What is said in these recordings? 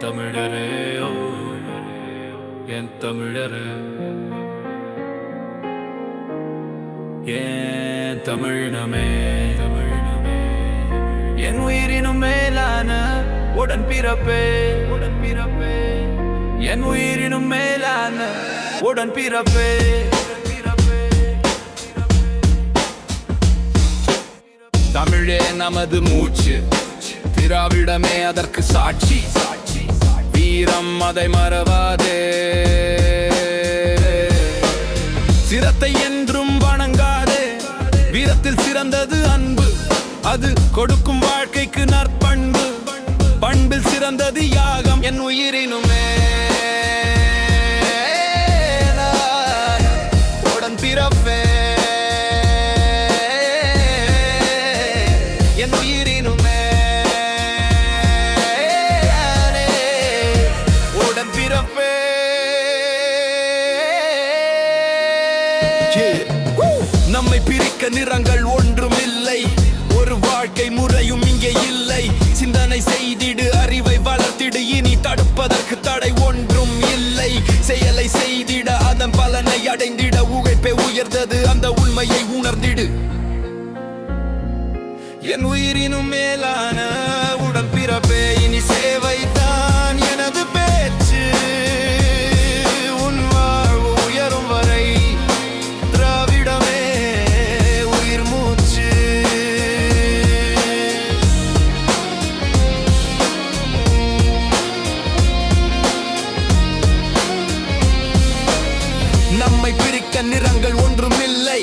தமிழரே ஓ என் தமிழரே. ஏன் தமிழினமே தமிழினமே என் உயிரினும் மேலான உடன் பிறப்பே உடன் பிறப்பே. என் உயிரினும் மேலான உடன் பிறப்பே தமிழே நமது மூச்சு திராவிடமே அதற்கு சாட்சி சாட்சி. வீரம் அதை மறவாதே. சிரத்தை என்றும் வணங்காதே. வீரத்தில் சிறந்தது அன்பு. அது கொடுக்கும் வாழ்க்கைக்கு நற்பண்பு. பண்பில் சிறந்தது யாகம். என் உயிரினுமே. நம்மை பிரிக்க நிறங்கள் ஒன்றும் இல்லை ஒரு வாழ்க்கை முறையும் இங்கே இல்லை. சிந்தனை செய்திடு அறிவை வளர்த்திடு இனி தடுப்பதற்கு தடை ஒன்றும் இல்லை. செயலை செய்திட அதன் பலனை அடைந்திட உழைப்பே உயர்ந்தது அந்த உண்மையை உணர்ந்திடு. என் உயிரினும் மேலான உடன் பிறப்பே இனி பிரிக்க நிறங்கள் ஒன்றும் இல்லை.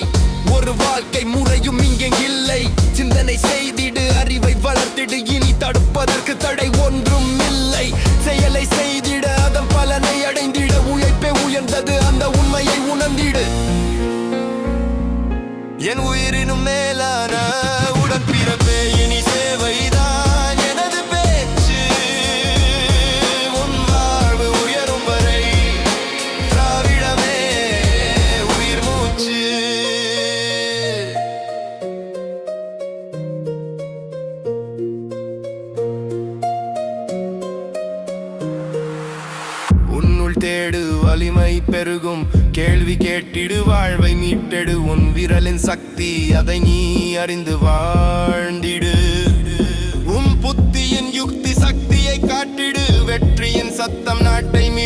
ஒரு வாழ்க்கை முறையும் இங்கே இல்லை. சிந்தனை செய்திடு அறிவை வளர்த்திடு இனி தடுப்பதற்கு தடை ஒன்றும் இல்லை. செயலை செய்திட அதன் பலனை அடைந்திட உழைப்பே உயர்ந்தது அந்த உண்மையை உணர்ந்திடு. என் உயிரினும் மேலான உடன் பிறகு தேடு வலிமை பெருகும். கேள்வி கேட்டிடு வாழ்வை மீட்டெடு. உன் விரலின் சக்தி அதை நீ அறிந்து வாழ்ந்திடு. உன் புத்தியின் யுக்தி சக்தியை காட்டிடு. வெற்றியின் சத்தம் நாட்டை மீ